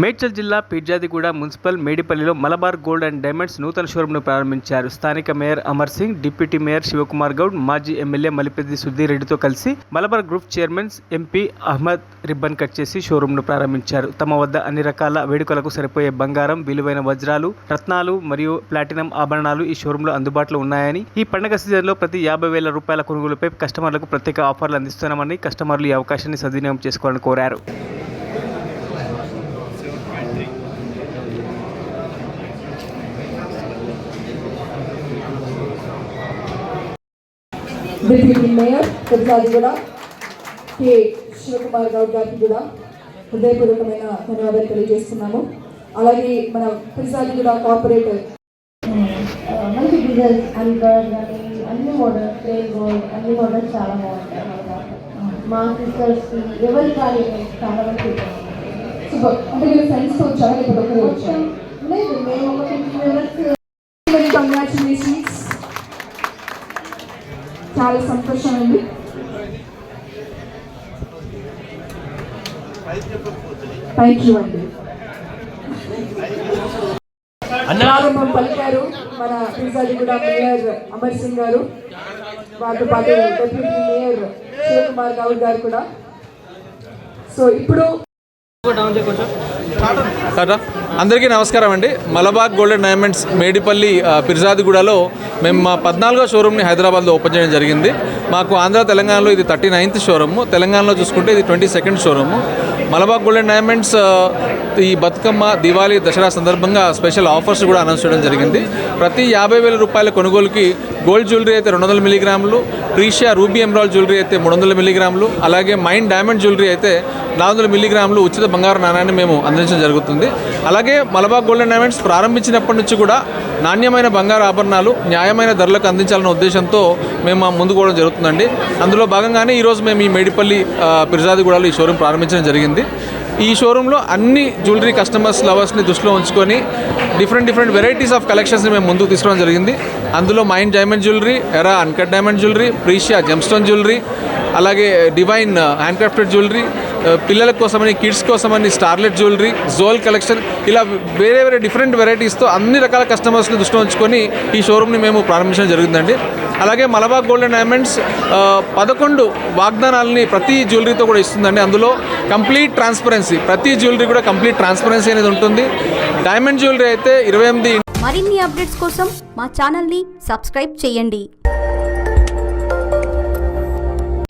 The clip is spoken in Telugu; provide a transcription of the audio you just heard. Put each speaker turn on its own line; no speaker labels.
మేడ్చల్ జిల్లా పీర్జాదిగూడ మున్సిపల్ మేడిపల్లిలో మలబార్ గోల్డ్ అండ్ డైమండ్స్ నూతన షోరూంను ప్రారంభించారు. స్థానిక mayor Amar Singh deputy mayor Shivakumar Goud మాజీ ఎమ్మెల్యే మలిపెద్ది సుధీర్ రెడ్డితో కలిసి Malabar group chairman MP Ahmed ribbon cut చేసి షోరూంను ప్రారంభించారు. తమ వద్ద అన్ని రకాల వేడుకలకు సరిపోయే బంగారం విలువైన వజ్రాలు రత్నాలు మరియు ప్లాటినం ఆభరణాలు ఈ షోరూంలో అందుబాటులో ఉన్నాయని ఈ పండుగ సీజన్లో ప్రతి యాభై వేల రూపాయల కొనుగోలుపై కస్టమర్లకు ప్రత్యేక ఆఫర్లు అందిస్తున్నామని కస్టమర్లు ఈ అవకాశాన్ని సద్వినియోగం చేసుకోవాలని కోరారు.
డిప్యూటీ మేయర్ కూడా కె. శివకుమార్ గౌడ్ గారికి కూడా హృదయపూర్వకమైన ధన్యవాదాలు తెలియజేస్తున్నాము. అలాగే మన కూడా కార్పొరేటర్
మనకి డిజైన్స్ అన్కట్ కానీ అన్ని మోడల్స్ ప్లేన్ గోల్డ్ అన్ని మోడల్స్ చాలా బాగుంటాయి. మా సిస్టర్స్కి ఎవరికి కానీ చాలా మంది
సూపర్. అంటే మీరు ఫ్రెండ్స్తో వచ్చారా వచ్చారా?
లేదు మేము ఒక ఫిఫ్టీ మెంబర్స్
కంగ్రాచులేషన్స్ చాలా సంతోషం అండి థ్యాంక్ యూ అండి ప్రారంభం పలికారు మన కూడా మేయర్ అమర్ సింగ్ గారు వారితో పాటు డెప్యూటీ మేయర్ శివకుమార్ గౌడ్ గారు కూడా. సో ఇప్పుడు
అందరికీ నమస్కారం అండి. మలబాగ్ గోల్డెన్ డైమండ్స్ మేడిపల్లి పిర్జాదిగూడలో మేము మా పద్నాలుగో షోరూమ్ని హైదరాబాద్లో ఓపెన్ చేయడం జరిగింది. మాకు ఆంధ్ర తెలంగాణలో ఇది థర్టీ నైన్త్ షోరూమ్. తెలంగాణలో చూసుకుంటే ఇది twenty second showroom. Malabar golden diamonds ఈ బతుకమ్మ దివాళీ దసరా సందర్భంగా స్పెషల్ ఆఫర్స్ కూడా అనౌన్స్ చేయడం జరిగింది. ప్రతి యాభై వేల రూపాయల కొనుగోలుకి గోల్డ్ జ్యువెలరీ అయితే రెండు వందల మిలీగ్రాములు ప్రీషియా రూబీ ఎంబ్రాల్ జ్యువెలరీ అయితే మూడు వందల మిలీగ్రాములు అలాగే మైండ్ డైమండ్ జ్యువెలరీ అయితే నాలుగు వందల మిల్లీగ్రాములు ఉచిత బంగారు నాణ్యాన్ని మేము అందించడం జరుగుతుంది. అలాగే మలబాగ్ గోల్డెన్ డైమండ్స్ ప్రారంభించినప్పటి నుంచి కూడా నాణ్యమైన బంగారు ఆభరణాలు న్యాయమైన ధరలకు అందించాలన్న ఉద్దేశంతో మేము మా ముందుకు పోవడం జరుగుతుందండి. అందులో భాగంగానే ఈరోజు మేము ఈ మేడిపల్లి ఆ, పిర్జాదిగూడలో ఈ షోరూమ్ ప్రారంభించడం జరిగింది. ఈ షోరూంలో అన్ని జ్యువెలరీ కస్టమర్స్ లవర్స్ని దృష్టిలో ఉంచుకొని డిఫరెంట్ డిఫరెంట్ వెరైటీస్ ఆఫ్ కలెక్షన్స్ని మేము ముందుకు తీసుకోవడం జరిగింది. అందులో mine diamond jewellery era uncut diamond jewellery precia gemstone jewellery అలాగే డివైన్ హ్యాండ్ క్రాఫ్టెడ్ జ్యువెలరీ పిల్లల కోసమని కిడ్స్ కోసమని స్టార్లెట్ జ్యువెలరీ జోల్ కలెక్షన్ ఇలా వేరే వేరే డిఫరెంట్ వెరైటీస్తో అన్ని రకాల కస్టమర్స్ని దృష్టిలో ఉంచుకొని ఈ షోరూమ్ని మేము ప్రారంభించడం జరుగుతుందండి అలాగే మలబార్ గోల్డ్ అండ్ డైమండ్స్ పదకొండు వాగ్దానాలని ప్రతి జ్యువెలరీతో కూడా ఇస్తుందండి. అందులో కంప్లీట్ ట్రాన్స్పరెన్సీ ప్రతి జ్యువెలరీ కూడా కంప్లీట్ ట్రాన్స్పరెన్సీ అనేది ఉంటుంది. డైమండ్ జ్యువెలరీ అయితే ఇరవై ఎనిమిది
మరిన్ని అప్డేట్స్ కోసం మా ఛానల్ని సబ్స్క్రైబ్ చేయండి.